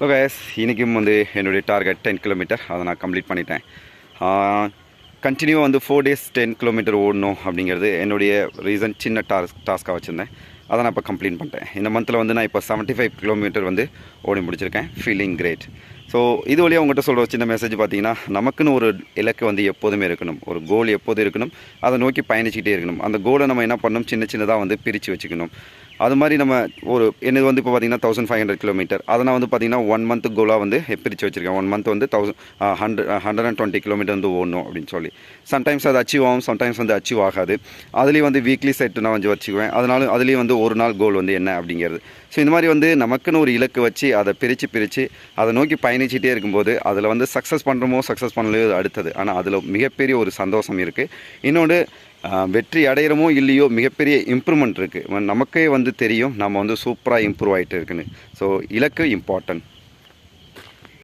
Hello case இன்றைக்கும் வந்து என்னுடைய டார்கெட் டென் கிலோமீட்டர் அதை நான் கம்ப்ளீட் பண்ணிட்டேன். கண்டினியூ வந்து ஃபோர் டேஸ் டென் கிலோமீட்டர் ஓடணும் அப்படிங்கிறது என்னுடைய ரீசன் சின்ன டாஸ்க் டாஸ்க்காக வச்சுருந்தேன். அதை நான் இப்போ கம்ப்ளீட் பண்ணிட்டேன். இந்த மந்தில் வந்து நான் இப்போ செவன்ட்டி ஃபைவ் கிலோமீட்டர் வந்து ஓடி முடிச்சிருக்கேன். ஃபீலிங் கிரேட் ஸோ இது வழியாக உங்கள்கிட்ட சொல்கிற சின்ன மெசேஜ் பார்த்தீங்கன்னா நமக்குன்னு ஒரு இலக்கு வந்து எப்போதுமே இருக்கணும். ஒரு கோல் எப்போதும் இருக்கணும். அதை நோக்கி பயணிச்சுக்கிட்டே இருக்கணும். அந்த கோலை நம்ம என்ன பண்ணணும்? சின்ன சின்னதாக வந்து பிரித்து வச்சுக்கணும். அது மாதிரி நம்ம ஒரு என்னது வந்து இப்போ பார்த்தீங்கன்னா தௌசண்ட் ஃபைவ் ஹண்ட்ரட் கிலோமீட்டர் அதை நான் வந்து பார்த்தீங்கன்னா ஒன் மந்த் கோலாக வந்து பிரித்து வச்சுருக்கேன். ஒன் மந்த் வந்து thousand hundred hundred and twenty kilometre வந்து ஓடணும் அப்படின்னு சொல்லி. சம்டைம்ஸ் அது அச்சீவ் ஆகும். சம்டைம்ஸ் வந்து அச்சீவ் ஆகாது. அதுலேயும் வந்து வீக்லி செட் நான் வந்து வச்சுக்குவேன். அதனால அதுலேயும் வந்து ஒரு நாள் கோல் வந்து என்ன அப்படிங்கிறது. ஸோ இந்த மாதிரி வந்து நமக்குன்னு ஒரு இலக்கு வச்சு அதை பிரித்து பிரித்து அதை நோக்கி பயணிச்சுட்டே இருக்கும்போது அதில் வந்து சக்ஸஸ் பண்ணுறோமோ சக்ஸஸ் பண்ணலையோ அடுத்தது. ஆனால் அதில் மிகப்பெரிய ஒரு சந்தோஷம் இருக்குது இன்னொன்று வெற்றி அடையிறமோ இல்லையோ மிகப்பெரிய இம்ப்ரூவ்மெண்ட் இருக்குது நமக்கே வந்து தெரியும் நம்ம வந்து சூப்பராக இம்ப்ரூவ் ஆகிட்டு இருக்குன்னு. ஸோ இலக்கு இம்பார்ட்டன்ட்